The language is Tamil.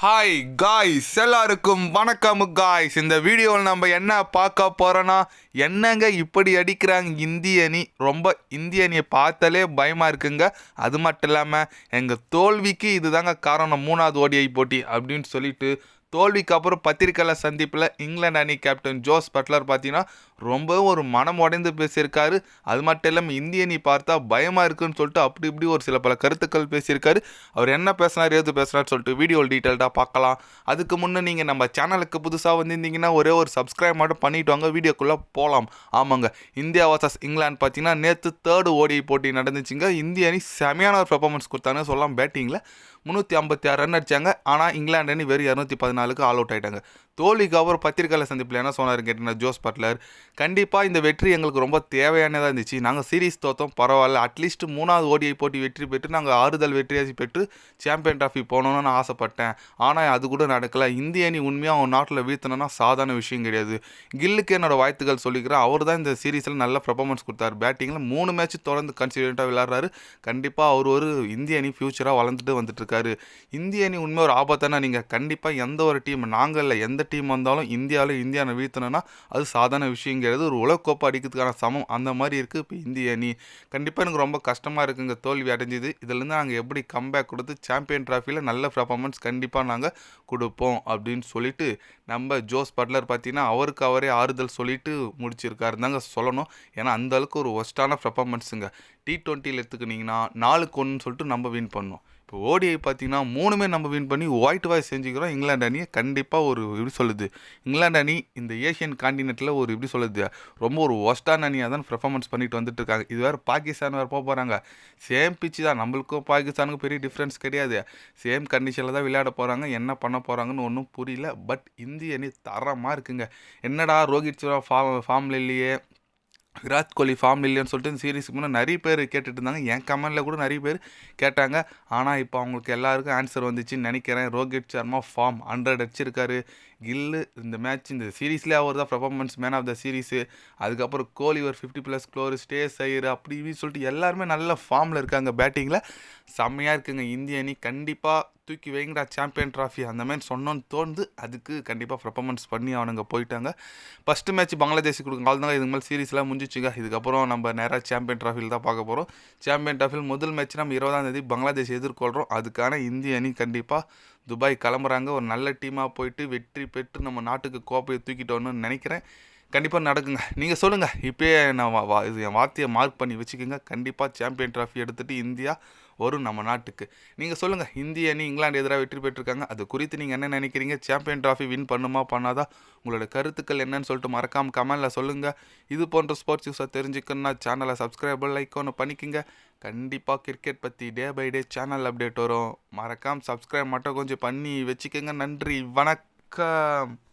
ஹாய் காய்ஸ் எல்லாருக்கும் வணக்கம் காய்ஸ் இந்த வீடியோவில் நம்ம என்ன பார்க்க போகிறோன்னா என்னங்க இப்படி அடிக்கிறாங்க இந்திய அணி ரொம்ப இந்திய அணியை பார்த்தாலே பயமாக இருக்குங்க. அது மட்டும் இல்லாமல் எங்கள் தோல்விக்கு இதுதாங்க காரணம். மூணாவது ஓடிஐ போட்டி அப்படின்னு சொல்லிட்டு தோல்விக்கு அப்புறம் பத்திரிகையாளர் சந்திப்பில் இங்கிலாந்து அணி கேப்டன் ஜோஸ் பட்லர் பார்த்தீங்கன்னா ரொம்பவும் ஒரு மனம் உடைந்து பேசியிருக்காரு. அது மட்டும் இல்லாமல் இந்திய அணி பார்த்தா பயமாக இருக்குன்னு சொல்லிட்டு அப்படி இப்படி ஒரு சில பல கருத்துக்கள் பேசியிருக்காரு. அவர் என்ன பேசினார் ஏது பேசினார் சொல்லிட்டு வீடியோ டீட்டெயில்டாக பார்க்கலாம். அதுக்கு முன்னே நீங்கள் நம்ம சேனலுக்கு புதுசாக வந்திருந்தீங்கன்னா ஒரே ஒரு சப்ஸ்கிரைப் மட்டும் பண்ணிட்டு வாங்க. வீடியோக்குள்ளே போகலாம் ஆமாங்க. இந்தியா வர்சஸ் இங்கிலாந்து பார்த்தீங்கன்னா நேற்று தேர்டு ஓடி போட்டி நடந்துச்சுங்க. இந்திய அணி செமையான ஒரு பெர்ஃபார்மன்ஸ் கொடுத்தாங்க சொல்லலாம். பேட்டிங்கில் முந்நூற்றி ஐம்பத்தி ஆறு ரன் அடிச்சாங்க. ஆனால் இங்கிலாந்து அணி வெறும் இரநூத்தி பதினாறு நாளுக்கு ஆல் அவுட் ஆயிட்டாங்க. தோல்விக்கு அப்புறம் பத்திரிக்கையாளர் சந்திப்பில் என்ன சொன்னார் கேட்டீங்கன்னா ஜோஸ் பட்லர் கண்டிப்பாக இந்த வெற்றி எங்களுக்கு ரொம்ப தேவையானதாக இருந்துச்சு. நாங்கள் சீரீஸ் தோத்தோம் பரவாயில்ல. அட்லீஸ்ட் மூணாவது ஓடிஐ போட்டி வெற்றி பெற்று நாங்கள் ஆறுதல் வெற்றியாசி பெற்று சாம்பியன் ட்ராஃபி போகணுன்னு நான் ஆசைப்பட்டேன். ஆனால் அது கூட நடக்கலை. இந்திய அணி உண்மையாக அவன் நாட்டில் வீழ்த்தணும்னா சாதாரண விஷயம் கிடையாது. கில்லுக்கு என்னோடய வாழ்த்துக்கள் சொல்லிக்கிறேன். அவர் தான் இந்த சீரீஸில் நல்ல பர்ஃபார்மன்ஸ் கொடுத்தாரு. பேட்டிங்கில் மூணு மேட்ச் தொடர்ந்து கன்சிடென்ட்டாக விளாட்றாரு கண்டிப்பாக அவர் ஒரு இந்திய அணி ஃப்யூச்சராக வளர்ந்துட்டு வந்துட்டுருக்காரு இந்திய அணி உண்மை ஒரு ஆபத்தானா நீங்கள் கண்டிப்பாக எந்த ஒரு டீம் நாங்கள் இல்லை எந்த டீம் வந்தாலும் இந்தியாவில் இந்தியாவை வீழ்த்தணும்னா அது சாதாரண விஷயங்கிறது. ஒரு உலகக்கோப்பை அடிக்கிறதுக்கான சமம். அந்த மாதிரி இருக்குது இப்போ இந்திய அணி. கண்டிப்பாக எனக்கு ரொம்ப கஷ்டமாக இருக்குங்க தோல்வி அடைஞ்சுது. இதுலேருந்து நாங்கள் எப்படி கம்பேக் கொடுத்து சாம்பியன் ட்ராஃபியில் நல்ல பர்ஃபார்மன்ஸ் கண்டிப்பாக நாங்கள் கொடுப்போம் அப்படின்னு சொல்லிட்டு நம்ம ஜோஸ் பட்லர் பார்த்தீங்கன்னா அவருக்கு அவரே ஆறுதல் சொல்லிட்டு முடிச்சிருக்காரு தாங்க சொல்லணும். ஏன்னா அந்த அளவுக்கு ஒரு ஒஸ்டான பர்ஃபார்மன்ஸுங்க டி டுவெண்ட்டியில் எடுத்துக்கிட்டிங்கன்னா நாலுக்கு ஒன்றுன்னு சொல்லிட்டு நம்ம வின் பண்ணோம். இப்போ ஓடிஐ பார்த்தீங்கன்னா மூணுமே நம்ம வின் பண்ணி ஒயிட் வாய்ஸ் செஞ்சுக்கிறோம். இங்கிலாந்து அணியை கண்டிப்பாக ஒரு இப்படி சொல்லுது? இங்கிலாந்து அணி இந்த ஏஷியன் காண்டினென்ட்டில் ஒரு இப்படி சொல்லுது? ரொம்ப ஒரு ஒஸ்டான அணியாக தான் பெர்ஃபார்மன்ஸ் பண்ணிட்டு வந்துட்டு இருக்காங்க. இது வேறு பாகிஸ்தான் வேறு போக போகிறாங்க சேம் பிச்சு தான். நம்மளுக்கும் பாகிஸ்தானுக்கும் பெரிய டிஃப்ரென்ஸ் கிடையாது. சேம் கண்டிஷனில் தான் விளையாட போகிறாங்க என்ன பண்ண போகிறாங்கன்னு ஒன்றும் புரியல. பட் இந்த இந்திய அணி தரமாக இருக்குங்க. என்னடா ரோஹித் சர்மா ஃபார்ம் ஃபார்மில் இல்லையே? விராட் கோலி ஃபார்ம் இல்லைன்னு சொல்லிட்டு இந்த சீரீஸ்க்கு முன்னே நிறைய பேர் கேட்டுட்டு இருந்தாங்க. என் கமெண்டில் கூட நிறைய பேர் கேட்டாங்க. ஆனால் இப்போ அவங்களுக்கு எல்லாருக்கும் ஆன்சர் வந்துச்சுன்னு நினைக்கிறேன். ரோஹித் சர்மா ஃபார்ம் ஹண்ட்ரட் அடிச்சிருக்காரு. கில்லு இந்த மேட்ச் இந்த சீரீஸ்லேயே அவர் தான் performance man of the series அதுக்கப்புறம் கோலி ஒரு ஃபிஃப்டி ப்ளஸ் க்ளோர் ஸ்டேஸ் ஐயர் அப்படி இப்படின்னு சொல்லிட்டு எல்லாருமே நல்ல ஃபார்மில் இருக்காங்க பேட்டிங்கில் செம்மையாக இருக்குங்க. இந்திய அணி கண்டிப்பாக தூக்கி வைங்கடா சாம்பியன் ட்ராஃபி அந்த மாதிரி சொன்னோன்னு தோணுது. அதுக்கு கண்டிப்பாக பர்ஃபார்மன்ஸ் பண்ணி அவனுங்க போயிட்டாங்க. ஃபஸ்ட்டு மேட்ச் பங்களாதேஷ் கொடுக்குறாங்க தாங்க இதுக்கு மேலே சீரீஸ்லாம் முடிஞ்சிச்சுங்க. இதுக்கப்புறம் நம்ம நேராக சாம்பியன் ட்ராஃபியில் தான் பார்க்க போகிறோம் சாம்பியன் ட்ராஃபியில் முதல் மேட்ச் நம்ம இருபதாம் தேதி பங்களாதேஷ் எதிர்கொள்கிறோம் அதுக்கான இந்திய அணி கண்டிப்பாக துபாய் கிளம்புறாங்க. ஒரு நல்ல டீமாக போயிட்டு வெற்றி பெற்று நம்ம நாட்டுக்கு கோப்பையை தூக்கிட்டோன்னு நினைக்கிறேன். கண்டிப்பாக நடக்குங்க. நீங்கள் சொல்லுங்கள் இப்போயே நான் வா வா இது என் வார்த்தையை மார்க் பண்ணி வச்சுக்கோங்க. கண்டிப்பாக சாம்பியன் ட்ராஃபி எடுத்துகிட்டு இந்தியா வரும் நம்ம நாட்டுக்கு. நீங்கள் சொல்லுங்கள் இந்திய அணி இங்கிலாந்து எதிராக வெற்றி பெற்றிருக்காங்க. அது குறித்து நீங்கள் என்ன நினைக்கிறீங்க? சாம்பியன் ட்ராஃபி வின் பண்ணுமா பண்ணாதா? உங்களோட கருத்துக்கள் என்னன்னு சொல்லிட்டு மறக்காமல் கமெண்டில் சொல்லுங்கள் இது போன்ற ஸ்போர்ட்ஸ் நியூஸை தெரிஞ்சுக்கணுன்னா சேனலை சப்ஸ்கிரைப் லைக் ஒன்று பண்ணிக்கோங்க. கண்டிப்பாக கிரிக்கெட் பற்றி day by day channel update வரும். மறக்காமல் சப்ஸ்கிரைப் மட்டும் கொஞ்சம் பண்ணி வச்சுக்கோங்க. நன்றி. வணக்கம்.